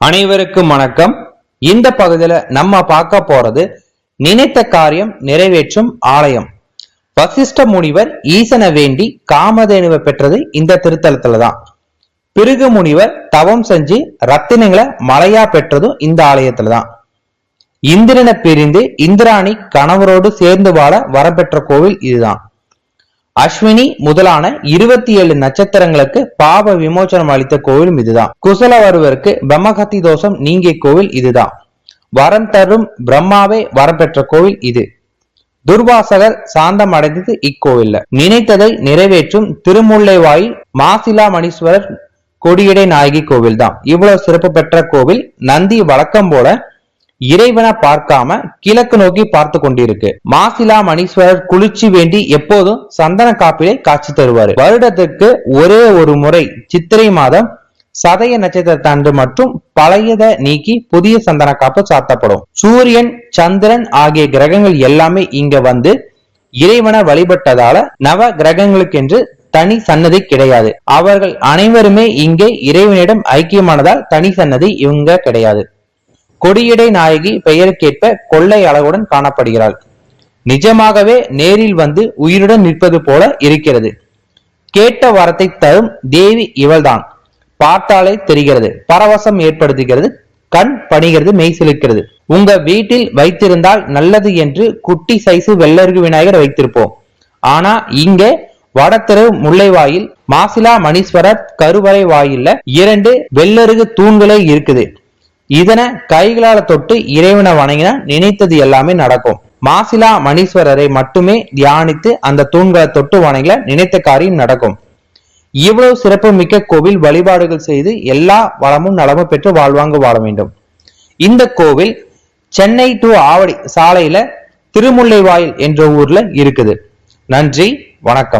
அனைவருக்கும் வணக்கம். இந்த பகுதியில நம்ம பார்க்க போறது நினைத்த காரியம் நிறைவேற்றும் ஆலயம். வசிஷ்ட முனிவர் ஈசனை வேண்டி காமதேனுவை பெற்றது இந்த திருத்தலத்துல தான் பிருகு முனிவர் தவம் செஞ்சு ரத்தினங்களை மலையா பெற்றதும் இந்த ஆலயத்துல தான் இந்திரனை பிரிந்து இந்திராணி கணவரோடு சேர்ந்து வாழ வரப்பெற்ற கோவில் இதுதான். அஸ்வினி முதலான இருபத்தி ஏழு நட்சத்திரங்களுக்கு பாப விமோசனம் அளித்த கோவிலும் இதுதான். குசல வருவருக்கு பிரம்மகத்தி தோஷம் நீங்கிய கோவில் இதுதான். வரம் தரும் பிரம்மாவே வரம் பெற்ற கோவில் இது. துர்வாசகர் சாந்தம் அடைந்தது இக்கோவில்ல. நினைத்ததை நிறைவேற்றும் திருமுல்லைவாயில் மாசிலா மணீஸ்வரர் கொடியடை நாயகி கோவில் தான் இவ்வளவு சிறப்பு பெற்ற கோவில் நந்தி வழக்கம் போல இறைவனை பார்க்காம கிழக்கு நோக்கி பார்த்து கொண்டிருக்கு. மாசிலா மணீஸ்வரர் குளிர்ச்சி வேண்டி எப்போதும் சந்தன காப்பிலே காட்சி தருவார். வருடத்துக்கு ஒரே ஒரு முறை சித்திரை மாதம் சதய நட்சத்திரத்தாண்டு மற்றும் பழையத நீக்கி புதிய சந்தன காப்பு சாத்தப்படும். சூரியன் சந்திரன் ஆகிய கிரகங்கள் எல்லாமே இங்க வந்து இறைவனை வழிபட்டதால நவ கிரகங்களுக்கென்று தனி சன்னதி கிடையாது. அவர்கள் அனைவருமே இங்கே இறைவனிடம் ஐக்கியமானதால் தனி சன்னதி இவங்க கிடையாது. கொடியடை நாயகி பெயருக்கேற்ப கொள்ளை அழகுடன் காணப்படுகிறாள். நிஜமாகவே நேரில் வந்து உயிருடன் நிற்பது போல இருக்கிறது. கேட்ட வரத்தை தரும் தேவி இவள்தான். பார்த்தாலே தெரிகிறது பரவசம் ஏற்படுத்துகிறது கண் பணிகிறது மெய் சிலிர்க்கிறது. உங்க வீட்டில் வைத்திருந்தால் நல்லது என்று குட்டி சைசு வெள்ளருகு விநாயகர் வைத்திருப்போம். ஆனா இங்கே வடத்தெரு முல்லைவாயில் மாசிலா மணீஸ்வரர் கருவறை வாயில்ல இரண்டு வெள்ளருகு தூண்களே இருக்குது. இதனை கைகளால தொட்டு இறைவனை வணங்கினா நினைத்தது எல்லாமே நடக்கும். மாசிலா மணீஸ்வரரை மட்டுமே தியானித்து அந்த தூண்களை தொட்டு வணங்கில நினைத்த காரியம் நடக்கும். இவ்வளவு சிறப்பு மிக்க கோவில் வழிபாடுகள் செய்து எல்லா வளமும் நலமும் பெற்று வாழ்வாங்க வாழ வேண்டும். இந்த கோவில் சென்னை டு ஆவடி சாலையில திருமுல்லைவாயில் என்ற ஊர்ல இருக்குது. நன்றி வணக்கம்.